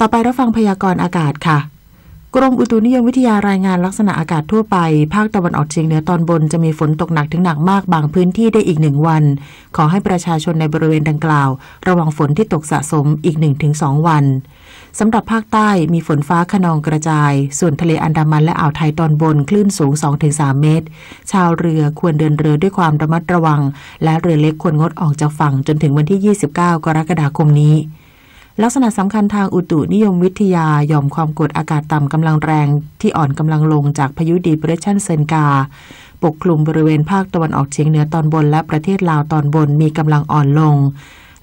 ต่อไปรับฟังพยากรณ์อากาศค่ะ กรมอุตุนิยมวิทยารายงานลักษณะอากาศทั่วไป ภาคตะวันออกเฉียงเหนือตอนบนจะมีฝนตกหนักถึงหนักมากบางพื้นที่ได้อีกหนึ่งวัน ขอให้ประชาชนในบริเวณดังกล่าว ระวังฝนที่ตกสะสมอีก 1-2 วันสำหรับภาคใต้มีฝนฟ้าขนองกระจาย ส่วนทะเลอันดามันและอ่าวไทยตอนบนคลื่นสูง 2-3 เมตร ชาวเรือควรเดินเรือด้วยความระมัดระวัง และเรือเล็กควรงดออกจากฝั่งจนถึงวันที่ 29 กรกฎาคมนี้ ลักษณะสำคัญทางอุตุนิยมวิทยาย่อมความกดอากาศต่ำกำลังแรงที่อ่อนกำลังลงจากพายุดีเพรสชันเซนกา ปกคลุมบริเวณภาคตะวันออกเฉียงเหนือตอนบนและประเทศลาวตอนบนมีกำลังอ่อนลง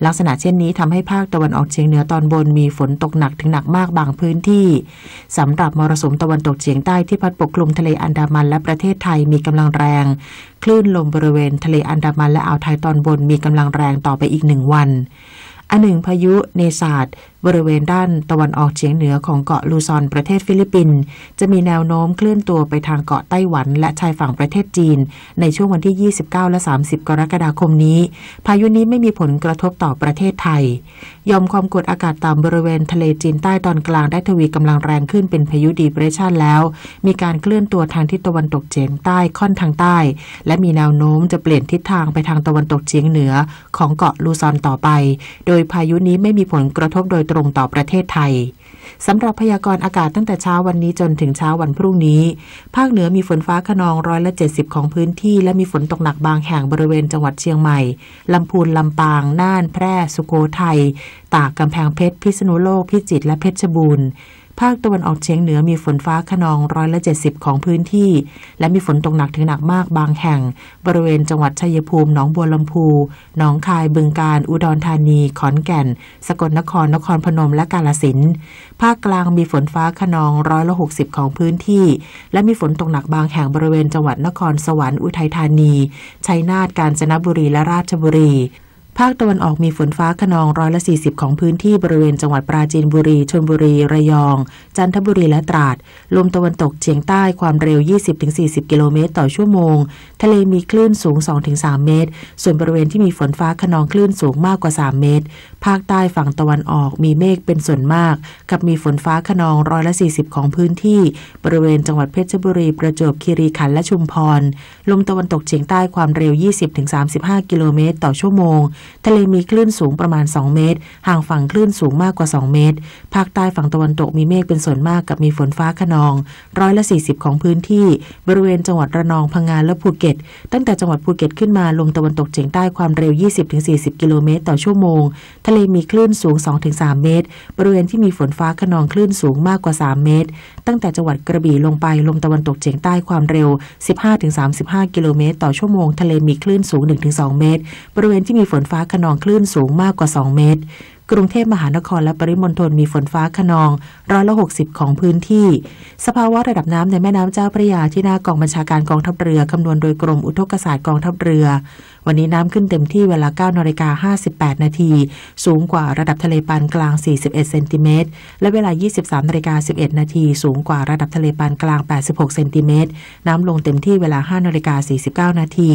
ลักษณะเช่นนี้ทำให้ภาคตะวันออกเฉียงเหนือตอนบนมีฝนตกหนักถึงหนักมากบางพื้นที่สำหรับมรสุมตะวันตกเฉียงใต้ที่พัดปกคลุมทะเลอันดามันและประเทศไทยมีกำลังแรง คลื่นลมบริเวณทะเลอันดามันและอ่าวไทยตอนบนมีกำลังแรงต่อไปอีกหนึ่งวัน อันหนึ่งพายุเนศาสตร์ บริเวณด้านตะวันออกเฉียงเหนือของเกาะลูซอนประเทศฟิลิปปินส์จะมีแนวโน้มเคลื่อนตัวไปทางเกาะไต้หวัน และชายฝั่งประเทศจีน ในช่วงวันที่ 29 และ 30 กรกฎาคมนี้ พายุนี้ไม่มีผลกระทบต่อประเทศไทยยอมความกดอากาศต่ำบริเวณทะเลจีนใต้ตอนกลางได้ทวีกำลังแรงขึ้นเป็นพายุดีเพรสชันแล้ว มีการเคลื่อนตัวทางทิศตะวันตกเฉียงใต้ค่อนทางใต้ และมีแนวโน้มจะเปลี่ยนทิศทางไปทางตะวันตกเฉียงเหนือของเกาะลูซอนต่อไป โดยพายุนี้ไม่มีผลกระทบโดยตรงต่อประเทศไทยสำหรับพยากรณ์อากาศตั้งแต่เช้าวันนี้จนถึงเช้าวันพรุ่งนี้ ภาคเหนือมีฝนฟ้าขนองร้อยละ70 ของพื้นที่ และมีฝนตกหนักบางแห่งบริเวณจังหวัดเชียงใหม่ลำพูนลำปาง น่าน แพร่ สุโขทัย ตากกำแพงเพชร พิษณุโลก พิจิตร และเพชรบูรณ์ ภาคตะวันออกเฉียงเหนือมีฝนฟ้าขนองร้อยละ 70 ของพื้นที่ และมีฝนตกหนักถึงหนักมากบางแห่ง บริเวณจังหวัดชัยภูมิหนองบัวลำพูหนองคายบึงกาฬอุดรธานี ขอนแก่น สกลนครนครพนมและกาฬสินธุ์ภาคกลางมีฝนฟ้าขนองร้อยละ 60 ของพื้นที่ และมีฝนตกหนักบางแห่งบริเวณจังหวัดนครสวรรค์อุทัยธานี ชัยนาทกาญจนบุรีและราชบุรี ภาคตะวันออกมีฝนฟ้าขนองร้อยละ 40 ของพื้นที่บริเวณจังหวัดปราจีนบุรีชลบุรี ระยอง จันทบุรีและตราด ลมตะวันตกเฉียงใต้ความเร็ว 20-40 กิโลเมตรต่อชั่วโมง ทะเลมีคลื่นสูง 2-3 เมตร ส่วนบริเวณที่มีฝนฟ้าขนองคลื่นสูงมากกว่า 3 เมตร ภาคใต้ฝั่งตะวันออกมีเมฆเป็นส่วนมาก กับมีฝนฟ้าขนองร้อยละ 40 ของพื้นที่ บริเวณจังหวัดเพชรบุรี ประจวบคีรีขันธ์และชุมพร ลมตะวันตกเฉียงใต้ความเร็ว 20-35 กิโลเมตรต่อชั่วโมงทะเลมีคลื่นสูงประมาณ 2 เมตร ห่างฝั่งคลื่นสูงมากกว่า 2 เมตร ภาคใต้ฝั่งตะวันตกมีเมฆเป็นส่วนมากกับมีฝนฟ้าขนอง ร้อยละ 40 ของพื้นที่ บริเวณจังหวัดระนองพังงานและภูเก็ต ตั้งแต่จังหวัดภูเก็ตขึ้นมาลมตะวันตกเฉียงใต้ความเร็ว 20-40 กิโลเมตรต่อชั่วโมง ทะเลมีคลื่นสูง 2-3 เมตร บริเวณที่มีฝนฟ้าขนองคลื่นสูงมากกว่า 3 เมตร ตั้งแต่จังหวัดกระบี่ลงไปลมตะวันตกเฉียงใต้ความเร็ว 15-35 กิโลเมตร ต่อชั่วโมง ทะเลมีคลื่นสูง 1-2 เมตร บริเวณที่มีฝนฟ้าขนองคลื่นสูงมากกว่า 2 เมตร กรุงเทพมหานครและปริมณฑลมีฝนฟ้าขนองร้อยละ60 ของพื้นที่ สภาวะระดับน้ำในแม่น้ำเจ้าพระยาที่หน้ากองบัญชาการกองทัพเรือคำนวณโดยกรมอุทกศาสตร์กองทัพเรือวันนี้น้ำขึ้นเต็มที่เวลา9นาฬิกา58 นาที สูงกว่าระดับทะเลปานกลาง 41 เซนติเมตร และเวลา 23นาฬิกา11 นาที สูงกว่าระดับทะเลปานกลาง 86 เซนติเมตร น้ำลงเต็มที่เวลา 5นาฬิกา49 นาที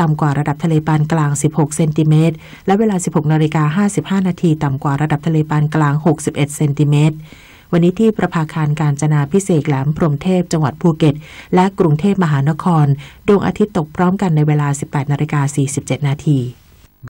ต่ำกว่าระดับทะเลปานกลาง 16 เซนติเมตร และเวลา 16นาฬิกา55 นาที ต่ำกว่าระดับทะเลปานกลาง 61 เซนติเมตร วันนี้ที่ประภาคารการจนาพิเศษแหลมพรมเทพจังหวัดภูเก็ต และกรุงเทพมหานคร ดวงอาทิตย์ตกพร้อมกันในเวลา 18นาฬิกา47นาที